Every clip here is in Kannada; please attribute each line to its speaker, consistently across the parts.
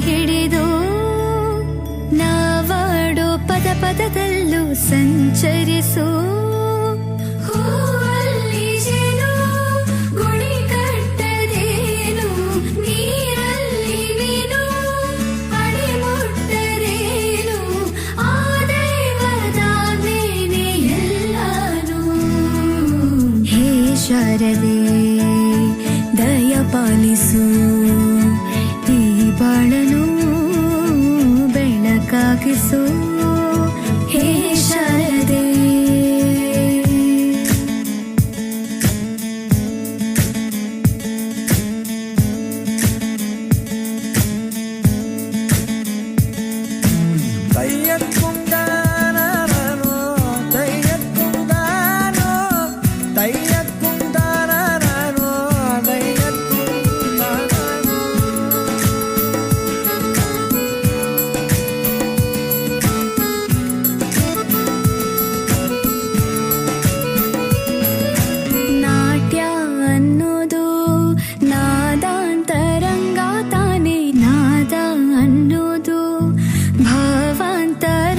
Speaker 1: ಹಿಡಿದು ನಾವಾಡೋ ಪದ ಪದದಲ್ಲೂ ಸಂಚರಿಸು. ಶಾರದೆ ದಯ ಗುಳಿ भावांतर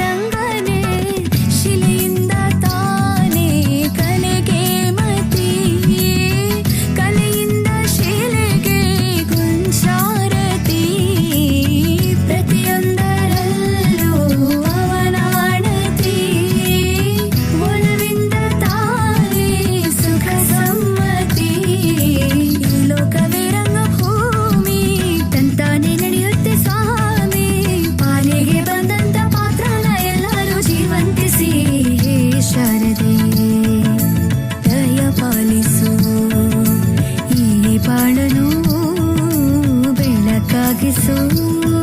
Speaker 1: 走